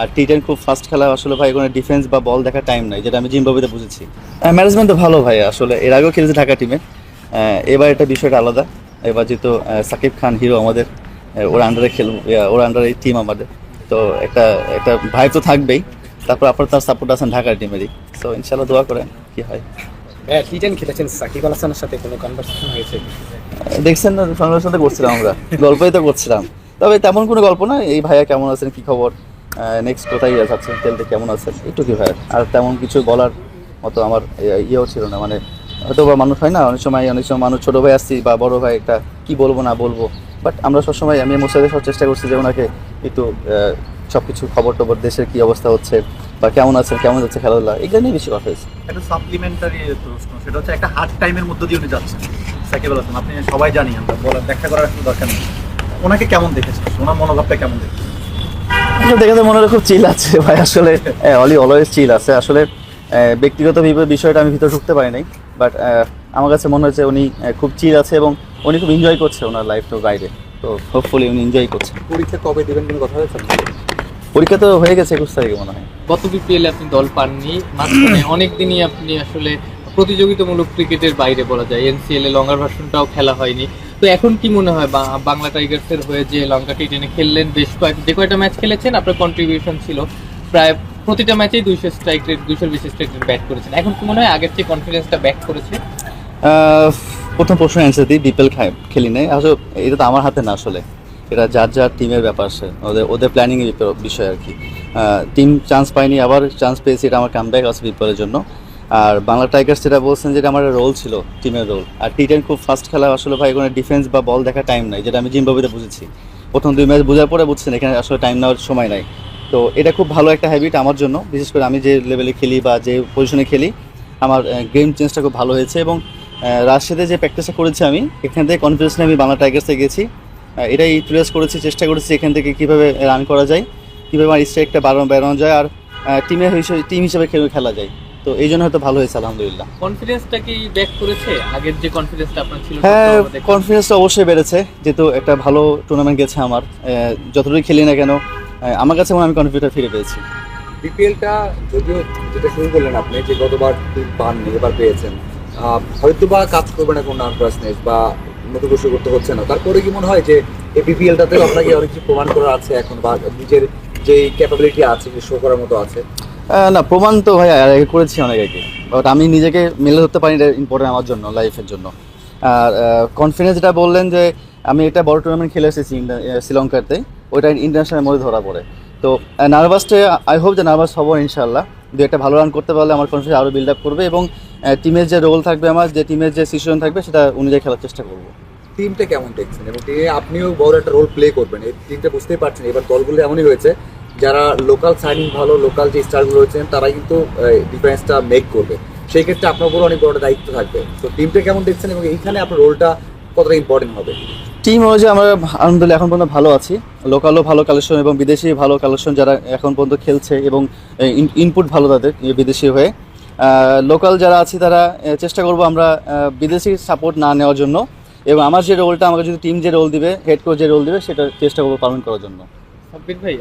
আর T ten খুব fast খেলা আসলে ভাই কোনো ডিফেন্স বা বল দেখার টাইম নাই যেটা আমি জিম্বাবুতে বুঝেছি। ম্যানেজমেন্ট তো ভালো ভাই আসলে এর আগেও খেলেছে ঢাকা টিমে এবার এটা বিষয়টা আলাদা। এবার যেহেতু সাকিব খান হিরো আমাদের ওর আন্ডারে খেলব ওর আন্ডারে টিম আমাদের। তো একটা একটা ভাই তো থাকবেই। তারপর আপনার তার সাপোর্ট আছেন ঢাকার টিমেরই তো ইনশাল্লাহ দোয়া করেন কি হয়। হ্যাঁ টি টেন খেলেছেন সাকিব আল হাসানের সাথে কোনো কনভারসেশন হয়েছে? দেখছেন না সংগ্রামের সাথে করছিলাম আমরা গল্পই তো করছিলাম। তবে তেমন কোনো গল্প না এই ভাইয়া কেমন আছেন কি খবর? নেক্সট কোথায় যাচ্ছেন? খেলতে কেমন আছেন একটু কি ভাইয়া? আর তেমন কিছু বলার মতো আমার ইয়ে- ইয়েও ছিল না। মানে হয়তো বা মানুষ হয় না, অনেক সময় অনেক সময় মানুষ ছোটো ভাই আসছি বা বড় ভাই একটা কি বলব, না বলব। বাট আমরা সবসময়, আমি মোসাইদের সব চেষ্টা করছি যে ওনাকে একটু সব কিছু খবর টবর দেশের কি অবস্থা হচ্ছে বা কেমন আছেন, কেমন যাচ্ছে খেলাধুলা, এগুলো নিয়ে বেশি কথা হয়েছে। একটা সাপ্লিমেন্টারি প্রশ্ন, সেটা হচ্ছে একটা হার্ড টাইমের মধ্যে দিয়ে উনি যাচ্ছেন। সাকিব আল আপনি সবাই জানি, আমরা বলার, ব্যাখ্যা করার কোনো দরকার নেই। ওনাকে কেমন দেখেছেন? ওনার মনোভাবটা কেমন দেখেছেন? আসলে দেখে তো মনে হয় খুব চিল আছে। ভাই আসলে অলি অলওয়েজ চিল আছে। আসলে আহ, ব্যক্তিগত বিষয়টা আমি ভিতরে ঢুকতে পারি নাই বাট আমার কাছে মনে হচ্ছে উনি খুব চিল আছে এবং উনি খুব এনজয় করছে ওনার লাইফ লাইফটা বাইরে। তো হোপফুলি উনি এনজয় করছে। পরীক্ষা কবে দেবেন কোনো কথা হয়েছে? পরীক্ষা তো হয়ে গেছে একুশ তারিখে মনে হয়। গত বিপিএল আপনি দল পাননি মাঝখানে অনেক দিনই আপনি আসলে প্রতিযোগিতামূলক ক্রিকেটের বাইরে বলা যায়। এনসিএল এ লঙ্গার ভার্সনটাও খেলা হয়নি। তো এখন কি মনে হয়? বাংলা টাইগার্সের হয়ে যে লঙ্কা টি টেনে খেললেন, বেশ কয়েক যে কয়টা ম্যাচ খেলেছেন, আপনার কন্ট্রিবিউশন ছিল। প্রায় প্রতিটা ম্যাচেই দুইশো স্ট্রাইক রেট দুইশোর বেশি স্ট্রাইক রেট ব্যাট করেছেন। এখন কি মনে হয় আগের চেয়ে কনফিডেন্সটা ব্যাক করেছে? প্রথম প্রশ্ন অ্যান্সার দিই বিপিএল খেলি নাই। আসলে এটা তো আমার হাতে না আসলে। এটা যার যার টিমের ব্যাপার আছে ওদের ওদের প্ল্যানিংয়ের বিষয় আর কি। টিম চান্স পায়নি, আবার চান্স পেয়েছি, এটা আমার কামব্যাক আছে বিপিএলের জন্য। আর বাংলা টাইগার্স যেটা বলছেন যেটা আমার রোল ছিল টিমের রোল আর টি টেন খুব ফাস্ট খেলা, আসলে ভাই এখানে ডিফেন্স বা বল দেখার টাইম নাই, যেটা আমি জিম্বাবুতে বুঝেছি। প্রথম দুই ম্যাচ বোঝার পরে বুঝছেন, এখানে আসলে টাইম নেওয়ার সময় নাই। তো এটা খুব ভালো একটা হ্যাবিট আমার জন্য, বিশেষ করে আমি যে লেভেলে খেলি বা যে পজিশনে খেলি, আমার গেম চেঞ্জটা খুব ভালো হয়েছে এবং রাজশাহীতে যে প্র্যাকটিসটা করেছি আমি, এখান থেকে কনফিডেন্স নিয়ে আমি বাংলা টাইগার্সে গেছি। এটাই ইউটিলাইজ করেছি, চেষ্টা করেছি এখান থেকে কীভাবে রান করা যায়, কীভাবে আমার স্ট্রাইকটা বাড়ানো, বেড়ানো যায়, আর টিমের হিসেবে টিম হিসেবে খেলা যায়। তো এই জন্য হয়তো ভালো হয়েছে আলহামদুলিল্লাহ। কনফিডেন্সটা কি ব্যাক করেছে? আগের যে কনফিডেন্সটা আপনার ছিল হ্যাঁ। কনফিডেন্সটা অবশ্যই বেড়েছে। যেহেতু একটা ভালো টুর্নামেন্ট গেছে আমার যতটুকু খেলি না কেন আমার কাছে মনে হয় আমি কনফিডেন্ট ফিরে পেয়েছি। বিপিএলটা যদিও যেটা শুরু করলেন আপনি যে গতবার পাননি এবার পেয়েছেন আহ, হয়তো বা কাজ করবে না কোনো নার্ভাসনেস বা নতুন কিছু করতে হচ্ছে না। তারপরে কি মনে হয় যে এই বিপিএলটাতেও আপনাকে অনেক কিছু প্রমাণ করা আছে এখন বা নিজের যে ক্যাপাবিলিটি আছে যে শো করার মতো আছে? না, প্রমাণ তো ভাই আগে করেছি অনেক আগে। বাট আমি নিজেকে মেলে ধরতে পারি এটা ইম্পর্টেন্ট আমার জন্য লাইফের জন্য। আর কনফিডেন্স যেটা বললেন যে, আমি একটা বড় টুর্নামেন্ট খেলে এসেছি শ্রীলঙ্কাতে, ওইটা ইন্টারন্যাশনাল মধ্যে ধরা পড়ে। তো নার্ভাসটা আই হোপ যে নার্ভাস হব ইনশাল্লাহ দু একটা ভালো রান করতে পারলে আমার কনফিডেন্স আরও বিল্ড আপ করবে এবং টিমের যে রোল থাকবে আমার, যে টিমের যে সিচুয়েশন থাকবে সেটা অনুযায়ী খেলার চেষ্টা করব। টিমটা কেমন দেখছেন? এবং টিমে আপনিও বড় একটা রোল প্লে করবেন। এই টিমটা বুঝতেই পারছেন, এবার দলগুলো এমনই হয়েছে যারা লোকাল সাইনিং ভালো লোকাল যে স্টারগুলো রয়েছেন তারা কিন্তু ডিফেন্সটা মেক করবে। সেই ক্ষেত্রে আপনার উপর অনেক বড় দায়িত্ব থাকবে। তো টিমটা কেমন দেখছেন এবং এইখানে আপনার রোলটা কতটা ইম্পর্টেন্ট হবে? টিম অনুযায়ী আমরা আলহামদুলিল্লাহ এখন পর্যন্ত ভালো আছি। লোকালও ভালো কালেকশন এবং বিদেশি ভালো কালেকশন যারা এখন পর্যন্ত খেলছে এবং ইনপুট ভালো তাদের বিদেশি হয়ে। লোকাল যারা আছি তারা চেষ্টা করব আমরা বিদেশি সাপোর্ট না নেওয়ার জন্য। এবং আমার যে রোলটা আমাকে যদি টিম যে রোল দিবে হেড কোচ যে রোল দিবে, সেটা চেষ্টা করব পালন করার জন্য। সাব্বির ভাই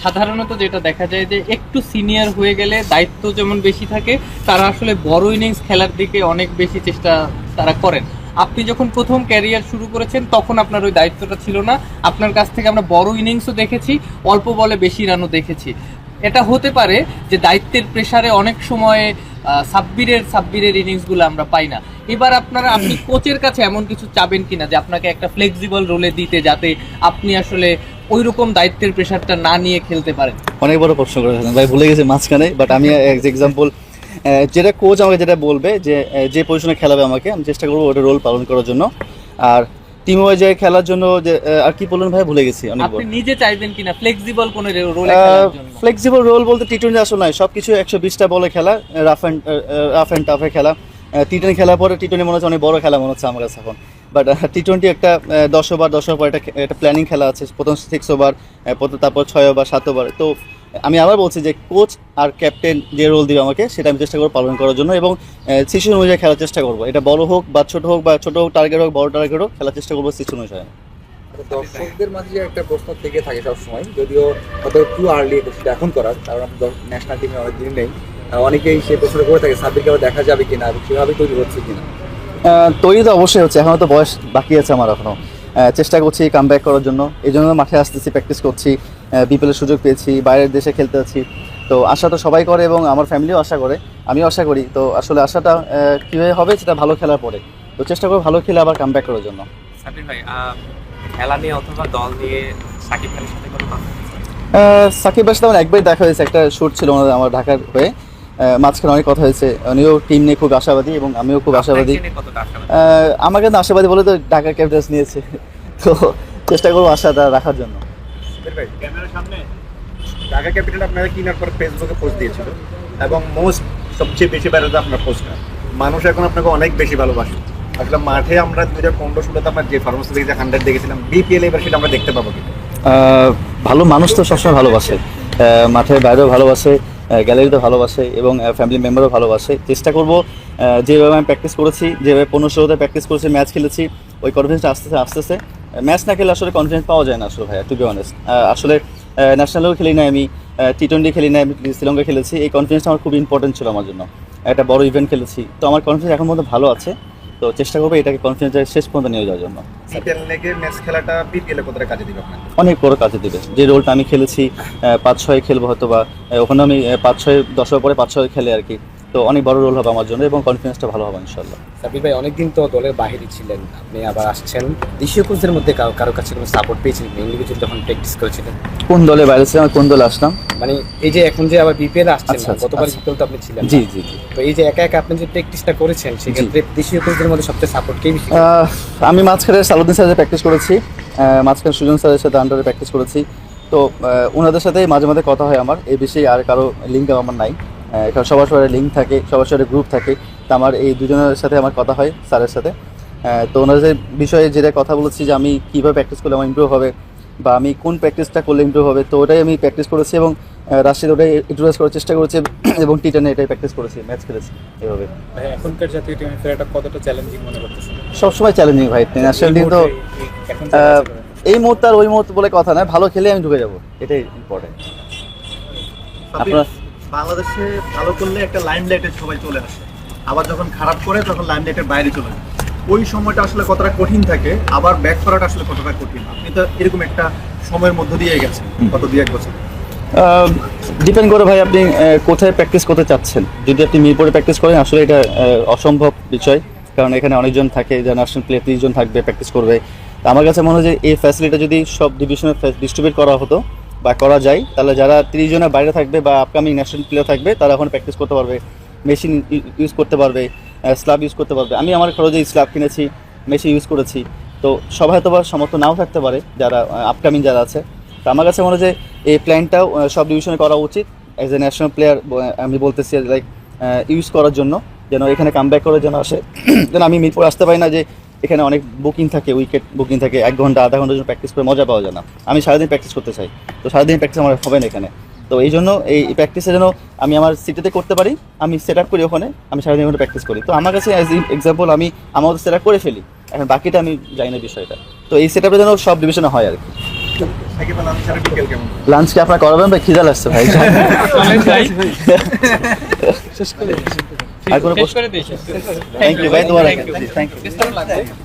সাধারণত যেটা দেখা যায় যে একটু সিনিয়র হয়ে গেলে দায়িত্ব যেমন বেশি থাকে তারা আসলে বড় ইনিংস খেলার দিকে অনেক বেশি চেষ্টা তারা করেন। আপনি যখন প্রথম ক্যারিয়ার শুরু করেছেন তখন আপনার ওই দায়িত্বটা ছিল না। আপনার কাছ থেকে আমরা বড় ইনিংসও দেখেছি অল্প বলে বেশি রানও দেখেছি। এটা হতে পারে যে দায়িত্বের প্রেসারে অনেক সময় সাব্বিরের সাব্বিরের ইনিংসগুলো আমরা পাই না। এবার আপনারা আপনি কোচের কাছে এমন কিছু চাবেন কিনা যে আপনাকে একটা ফ্লেক্সিবল রোলে দিতে যাতে আপনি আসলে ওই রকম দায়িত্বের প্রেশারটা না নিয়ে খেলতে পারেন। অনেক বড় প্রশ্ন করে ভাই ভুলে গেছি মাঝখানে বাট আমি এক্সাম্পল যেটা কোচ আমাকে যেটা বলবে যে যে পজিশনে খেলাবে আমাকে আমি চেষ্টা করব ওটা রোল পালন করার জন্য। আর টিম ওয়াইজে খেলার জন্য যে আর কি বললেন ভাই? ভুলে গেছি অনেক আপনি নিজে চাইবেন কিনা? ফ্লেক্সিবল কোন রোলে ফ্লেক্সিবল রোল বলতে টি টোয়েন্টি আসলে নয় সব কিছু একশো বিশটা বলে খেলা রাফ অ্যান্ড রাফ অ্যান্ড টাফে খেলা। টি টোয়েন্টি খেলার পরে টি টোয়েন্টি মনে হচ্ছে অনেক বড় খেলা মনে হচ্ছে আমার কাছে এখন। বাট টি টোয়েন্টি একটা দশ ওভার দশ ওভার একটা একটা প্ল্যানিং খেলা আছে। প্রথম সিক্স ওভার প্রথম তারপর ছয় ওভার, সাত ওভার। তো, আমি আবার বলছি যে কোচ আর ক্যাপ্টেন যে রোল দিবে আমাকে, সেটা আমি চেষ্টা করব পালন করার জন্য এবং সিচুয়েশন অনুযায়ী খেলার চেষ্টা করব। এটা বড় হোক বা ছোট হোক বা ছোট হোক টার্গেট হোক, বড় টার্গেট হোক, খেলার চেষ্টা করব সিচুয়েশন অনুযায়ী। দর্শকদের মাঝে একটা প্রশ্ন থেকে থাকে সবসময়, যদিও হয়তো একটু আর্লি সেটা এখন করার, কারণ আপনি ন্যাশনাল টিমে অনেক দিন নেই। অনেকেই সে প্রশ্নটা করে থাকে, সাব্বিরকে দেখা যাবে কিনা সেভাবে তৈরি হচ্ছে কিনা। তৈরি তো অবশ্যই হচ্ছে এখনও তো বয়স বাকি আছে আমার এখনও চেষ্টা করছি কাম ব্যাক করার জন্য। এই জন্য মাঠে আসতেছি প্র্যাকটিস করছি বিপিএলের সুযোগ পেয়েছি বাইরের দেশে খেলতে আছি। তো আশা তো সবাই করে এবং আমার ফ্যামিলিও আশা করে আমিও আশা করি। তো আসলে আশাটা কীভাবে হবে সেটা ভালো খেলার পরে। তো চেষ্টা করব ভালো খেলে আবার কাম ব্যাক করার জন্য। সাবির ভাই খেলা নিয়ে অথবা দল নিয়ে সাকিব খানের সাথে কোনো কথা? সাকিব ভাইয়ের সাথে আমার একবারই দেখা হয়েছে একটা শ্যুট ছিল আমার ঢাকার হয়ে। মাঝখানে অনেক কথা হয়েছে। উনিও টিম নিয়ে খুব আশাবাদী এবং আমিও খুব আশাবাদী। আমাকে তো আশাবাদী? বলে তো ঢাকা ক্যাপিটালস নিয়েছে। তো চেষ্টা করব আশাটা রাখার জন্য। ভাই ঢাকা ক্যাপিটাল আপনারা কিনার পর ফেসবুকে পোস্ট দিয়েছিল? এবং মোস্ট সবচেয়ে বেশি ভাইরাল আপনার পোস্টটা মানুষ এখন আপনাকে অনেক বেশি ভালোবাসে। আসলে মাঠে আমরা দু হাজার পনেরো ষোলোতে আমরা যে ফার্মাসি দেখেছি হান্ড্রেড দেখেছিলাম বিপিএল এবার সেটা আমরা দেখতে পাবো কিন্তু আহ, ভালো মানুষ তো সবসময় ভালোবাসে। আহ, মাঠের বাইরেও ভালোবাসে। গ্যালারিতে ভালোবাসে এবং ফ্যামিলি মেম্বারও ভালোবাসে। চেষ্টা করব যেভাবে আমি প্র্যাকটিস করেছি, যেভাবে পনেরো প্র্যাকটিস করেছি ম্যাচ খেলেছি, ওই কনফিডেন্সটা আস্তে আস্তে আস্তে ম্যাচ না খেলে আসলে কনফিডেন্স পাওয়া যায় না আসলে ভাইয়া টু বি অনেস্ট আসলে ন্যাশনালেও খেলি না আমি টি টোয়েন্টি খেলি না আমি, শ্রীলঙ্কা খেলেছি। এই কনফিডেন্সটা আমার খুব ইম্পর্টেন্ট ছিল আমার জন্য। একটা বড় ইভেন্ট খেলেছি। তো আমার কনফিডেন্স এখন পর্যন্ত ভালো আছে। তো চেষ্টা করব এটাকে কনফিডেন্স শেষ পর্যন্ত নিয়ে যাওয়ার জন্য। বিপিএল লেগে ম্যাচ খেলাটা বিপিএল এ কতটা কাজে দিবে আপনাকে? অনেক বড় কাজে দিবে। যে রোলটা আমি খেলেছি পাঁচ ছয় খেলব হয়তো বা ওখানে আমি পাঁচ ছয় দশ ওভার পরে পাঁচ ছয় খেলে আর কি। তো অনেক বড় রোল হবে আমার জন্য এবং কনফিডেন্সটা ভালো হবে ইনশাল্লাহ সাবির ভাই অনেকদিন তো দলের বাহিরে ছিলেন আপনি আবার আসছেন। দেশীয় কোচদের মধ্যে কারও কারও কাছে কোনো সাপোর্ট পেয়েছিলেন? ইন্ডিভিজুয়াল যখন প্র্যাকটিস করেছিলেন? কোন দলে বাইরে ছিলাম কোন দলে আসলাম মানে এই যে এখন যে আবার বিপিএল আসছেন আচ্ছা, আচ্ছা, গতবার আচ্ছা। বিপিএল তো আপনি ছিলেন জি জি জি। তো এই যে একা একা আপনি যে প্র্যাকটিসটা করেছেন সেক্ষেত্রে দেশীয় কোচদের মধ্যে সবচেয়ে সাপোর্ট কে বেশি? আমি মাঝখানে সালুদ্দিন স্যারের প্র্যাকটিস করেছি মাঝখানে সুজন স্যারের সাথে আন্ডারে প্র্যাকটিস করেছি। তো ওনাদের সাথে মাঝে মাঝে কথা হয় আমার এই বিষয়ে আর কারও লিঙ্ক আমার নাই। কারণ সবার সবার লিঙ্ক থাকে সবার সবার গ্রুপ থাকে। তো আমার এই দুজনের সাথে আমার কথা হয় স্যারের সাথে। তো ওনাদের বিষয়ে যেটা কথা বলেছি যে আমি কীভাবে প্র্যাকটিস করলে আমার ইমপ্রুভ হবে বা আমি কোন প্র্যাকটিসটা করলে ইমপ্রুভ হবে তো ওটাই আমি প্র্যাকটিস করেছি এবং রাশিদ ওটাই ইউটিলাইজ করার চেষ্টা করেছি এবং টি টেনে এটাই প্র্যাকটিস করেছি ম্যাচ খেলেছি এভাবে। এখনকার জাতীয় টিমে ফেরাটা কতটা চ্যালেঞ্জিং মনে করতেছেন? সবসময় চ্যালেঞ্জিং ভাই ন্যাশনাল টিম তো এই মুহূর্তে আর ওই মুহূর্তে বলে কথা নয় ভালো খেলে আমি ঢুকে যাব এটাই ইম্পর্টেন্ট আপনার- বাংলাদেশে ভালো করলে একটা লাইম লাইটে সবাই চলে আসে। আবার যখন খারাপ করে তখন লাইম লাইটের বাইরে চলে যায়। ওই সময়টা আসলে কতটা কঠিন থাকে আবার ব্যাক করাটা আসলে কতটা কঠিন আপনি তো এরকম একটা সময়ের মধ্য দিয়ে গেছেন গত দুই এক বছর। ডিপেন্ড করে ভাই আপনি কোথায় প্র্যাকটিস করতে চাচ্ছেন? যদি আপনি মিরপুরে প্র্যাকটিস করেন আসলে এটা অসম্ভব বিষয়। কারণ এখানে অনেকজন থাকে যারা ন্যাশনাল প্লেয়ার তিরিশজন থাকবে প্র্যাকটিস করবে। তো আমার কাছে মনে হয় যে এই ফ্যাসিলিটি যদি সব ডিভিশনে ডিস্ট্রিবিউট করা হতো বা করা যায়, তাহলে যারা তিরিশ জনের বাইরে থাকবে বা আপকামিং ন্যাশনাল প্লেয়ার থাকবে, তারা এখন প্র্যাকটিস করতে পারবে মেশিন ইউজ করতে পারবে স্ল্যাব ইউজ করতে পারবে। আমি আমার খরচে স্ল্যাব কিনেছি মেশিন ইউজ করেছি, তো সবাই হয়তো বা সমর্থ নাও থাকতে পারে, যারা আপকামিং যারা আছে। তো আমার কাছে মনে হয় যে এই প্ল্যানটাও সব ডিভিশনে করা উচিত। অ্যাজ এ ন্যাশনাল প্লেয়ার আমি বলতেছি লাইক ইউজ করার জন্য, যেন এখানে কাম ব্যাক করার জন্য আসে। যেন আমি মিরপুর আসতে পারি না যে এখানে অনেক বুকিং থাকে উইকেট বুকিং থাকে এক ঘণ্টা আধা ঘণ্টার জন্য প্র্যাকটিস করে মজা পাওয়া যায় না। আমি সারাদিন প্র্যাকটিস করতে চাই। তো সারাদিন প্র্যাকটিস আমার হবে না এখানে। তো এই জন্য এই প্র্যাকটিসে যেন আমি আমার সিটিতে করতে পারি আমি সেট আপ করি ওখানে আমি সারাদিন ওখানে প্র্যাকটিস করি। তো আমার কাছে অ্যাজ এক্সাম্পল আমি আমার সেট আপ করে ফেলি। এখন বাকিটা আমি জানি না বিষয়টা। তো এই সেট আপটা যেন সব ডিভিশনে হয় আর কি। সাকিব আল আনসারের বিকেল কেমন লাঞ্চ কি আপনার করাবেন ভাই। খিদা লাগছে ভাই আর কোনো শেষ করে দিই থ্যাংক ইউ ভাই তোমার থ্যাংক ইউ থ্যাংক ইউ